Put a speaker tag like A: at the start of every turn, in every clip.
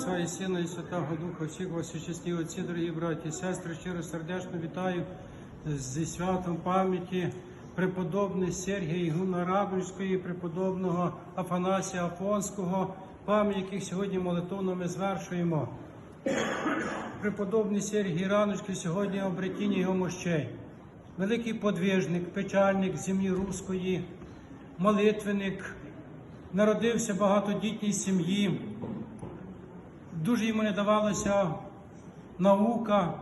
A: Отця і Сина, і Святого Духа, всіх вас чесні отці, дорогі браті і сестри, щиро сердечно вітаю зі святом пам'яті преподобних Сергія Ігуна Рабинської, преподобного Афанасія Афонського, пам'ять яких сьогодні молитовно ми звершуємо. Преподобний Сергій Раночки сьогодні обретіння його мощей. Великий подвижник, печальник землі руської, молитвенник, народився в багатодітній сім'ї. Дуже йому не давалася наука,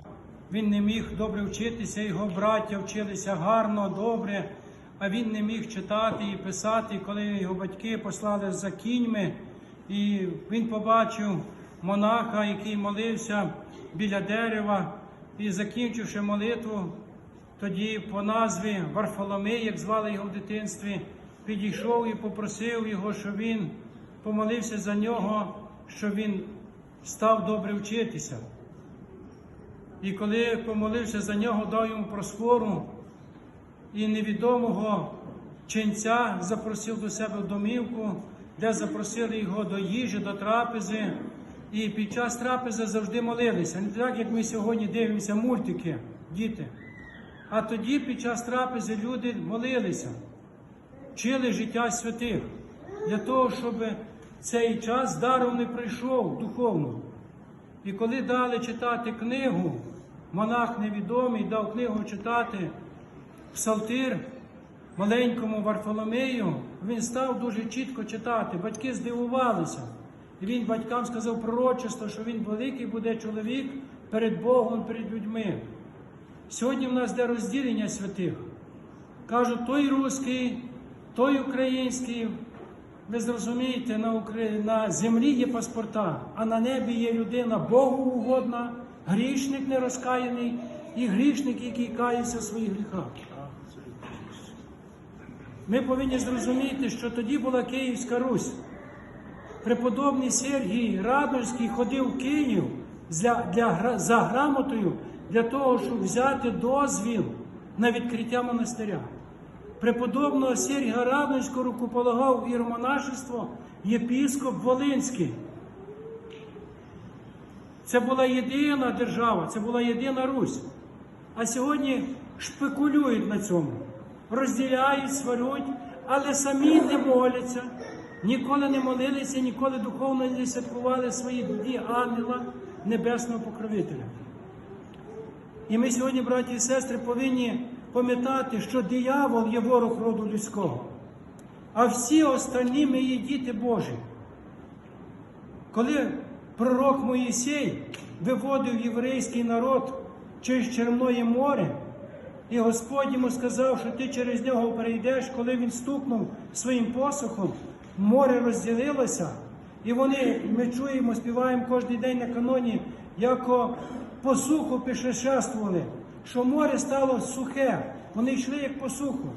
A: він не міг добре вчитися, його браття вчилися гарно, добре, а він не міг читати і писати. Коли його батьки послали за кіньми, і він побачив монаха, який молився біля дерева, і закінчивши молитву, тоді по назві Варфоломей, як звали його в дитинстві, підійшов і попросив його, щоб він помолився за нього, щоб він став добре вчитися. І коли помолився за нього, дав йому просфору і невідомого ченця запросив до себе в домівку, де запросили його до їжі, до трапези. І під час трапези завжди молилися. Не так, як ми сьогодні дивимося мультики, діти. А тоді під час трапези люди молилися, вчили життя святих для того, щоб цей час даром не прийшов духовно. І коли дали читати книгу, монах невідомий дав книгу читати Псалтир маленькому Варфоломею, він став дуже чітко читати. Батьки здивувалися. І він батькам сказав пророчество, що він великий буде чоловік перед Богом, перед людьми. Сьогодні в нас де розділення святих. Кажуть, той русський, той український. Ви зрозумієте, на, Украї... на землі є паспорта, а на небі є людина Богу угодна, грішник нерозкаяний і грішник, який кається в своїх гріхах. Ми повинні зрозуміти, що тоді була Київська Русь. Преподобний Сергій Радонський ходив в Київ для, для, за грамотою для того, щоб взяти дозвіл на відкриття монастиря. Преподобного Сергія Радонського рукополагав іеромонашество єпіскоп Волинський. Це була єдина держава, це була єдина Русь. А сьогодні шпекулюють на цьому, розділяють, сварють, але самі не моляться, ніколи не молилися, ніколи духовно не святкували свої дні ангела Небесного Покровителя. І ми сьогодні, браті і сестри, повинні пам'ятати, що диявол є ворог роду людського, а всі остальні ми є діти Божі. Коли пророк Моїсей виводив єврейський народ через Черное море, і Господь йому сказав, що ти через нього перейдеш, коли він стукнув своїм посохом, море розділилося, і вони, ми чуємо, співаємо кожен день на каноні, як по суху пішешествували, що море стало сухе, вони йшли як по суху.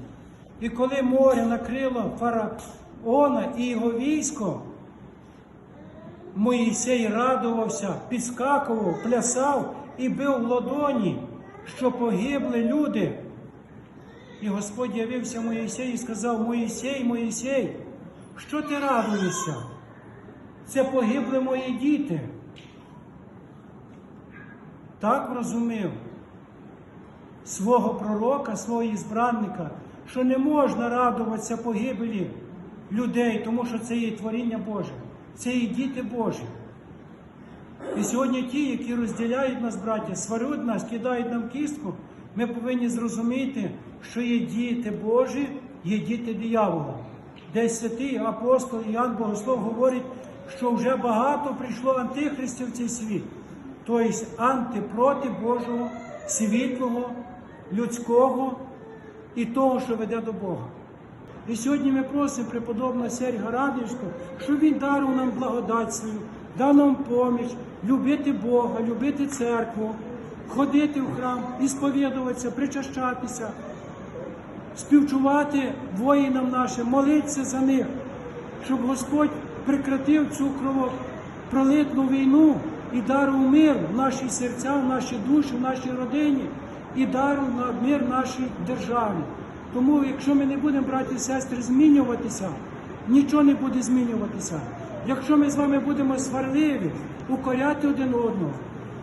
A: І коли море накрило фараона і його військо, Моїсей радувався, підскакував, плясав і бив в ладоні, що погибли люди. І Господь явився Моїсею і сказав: Моїсей, Моїсей, що ти радуєшся? Це погибли мої діти. Так розумів свого пророка, свого ізбранника, що не можна радуватися погибелі людей, тому що це є творіння Боже, це є діти Божі. І сьогодні ті, які розділяють нас, браття, сварють нас, кидають нам кістку, ми повинні зрозуміти, що є діти Божі, є діти диявола. Десь святий апостол Іоанн Богослов говорить, що вже багато прийшло антихристів в цей світ, тобто антипроти Божого, світлого, людського і того, що веде до Бога. І сьогодні ми просимо преподобного Серга Радівського, щоб він дарував нам благодать свою, дав нам поміч, любити Бога, любити церкву, ходити в храм, ісповідуватися, причащатися, співчувати воїнам нашим, молитися за них, щоб Господь прекратив цю кровопролитну війну і дарував мир в наші серця, в наші душі, в нашій родині і на мир нашій державі. Тому, якщо ми не будемо, браті і сестри, змінюватися, нічого не буде змінюватися. Якщо ми з вами будемо сварливі, укоряти один одного,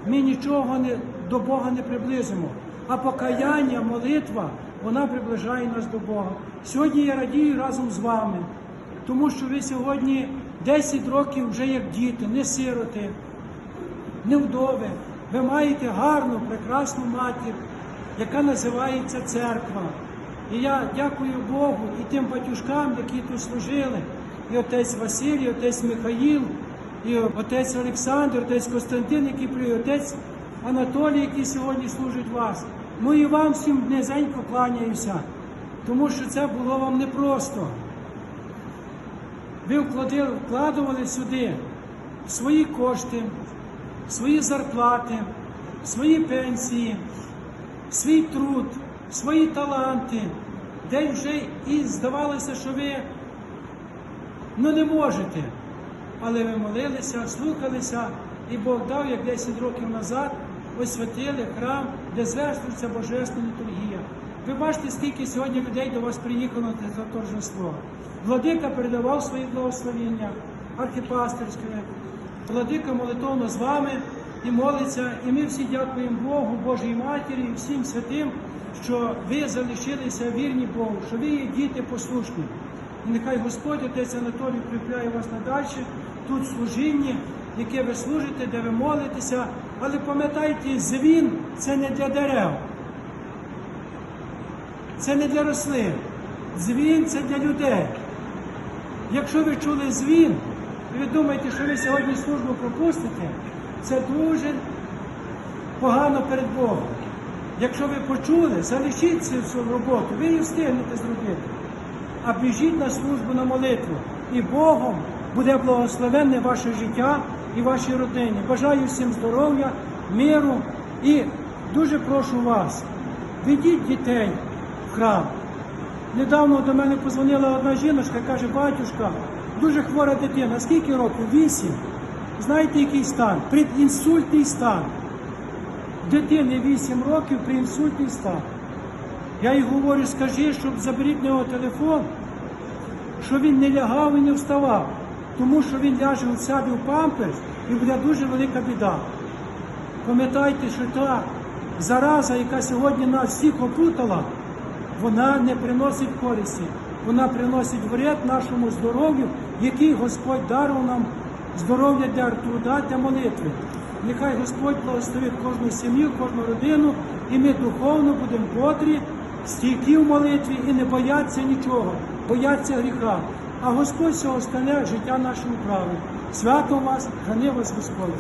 A: ми нічого не, до Бога не приблизимо. А покаяння, молитва, вона приближає нас до Бога. Сьогодні я радію разом з вами, тому що ви сьогодні 10 років вже як діти, не сироти, не вдови. Ви маєте гарну, прекрасну матір, яка називається церква. І я дякую Богу і тим батюшкам, які тут служили, і отець Василь, і отець Михаїл, і отець Олександр, отець Костянтин, який при отець Анатолій, який сьогодні служить вас. Ну і вам всім низенько кланяюся, тому що це було вам непросто. Ви вкладили, вкладували сюди свої кошти, свої зарплати, свої пенсії, свій труд, свої таланти, де вже і здавалося, що ви ну не можете. Але ви молилися, слухалися, і Бог дав, як 10 років назад, освятили храм, де звершується Божественна літургія. Ви бачите, скільки сьогодні людей до вас приїхало на це торжество. Владика передавав свої благословення архіпастерське. Владика молитовно з вами і молиться. І ми всі дякуємо Богу, Божій Матері і всім святим, що ви залишилися вірні Богу, що ви є діти послушні. І нехай Господь, Отець Анатолій, укріпляє вас надальше тут в служінні, яке ви служите, де ви молитеся. Але пам'ятайте, звін це не для дерев, це не для рослин. Дзвін це для людей. Якщо ви чули звін, і ви думаєте, що ви сьогодні службу пропустите, це дуже погано перед Богом. Якщо ви почули, залишіть цю роботу, ви її встигнете зробити. А біжіть на службу на молитву. І Богом буде благословенне ваше життя і вашій родині. Бажаю всім здоров'я, миру і дуже прошу вас, ведіть дітей в храм. Недавно до мене позвонила одна жіночка, каже, батюшка, дуже хвора дитина. Скільки років? Вісім. Знаєте, який стан? Предінсультний стан. Дитини 8 років при інсультний стан. Я їй говорю, скажи, щоб заберіть нього телефон, що він не лягав і не вставав, тому що він ляже себе в памперс і буде дуже велика біда. Пам'ятайте, що та зараза, яка сьогодні нас всіх опутала, вона не приносить користі, вона приносить вред нашому здоров'ю, який Господь дарував нам здоров'я для труда, для молитви. Нехай Господь благословить кожну сім'ю, кожну родину, і ми духовно будемо котрі, стійкі в молитві і не бояться нічого, бояться гріха. А Господь все стане життя нашому правим. Свято вас, храни вас Господь.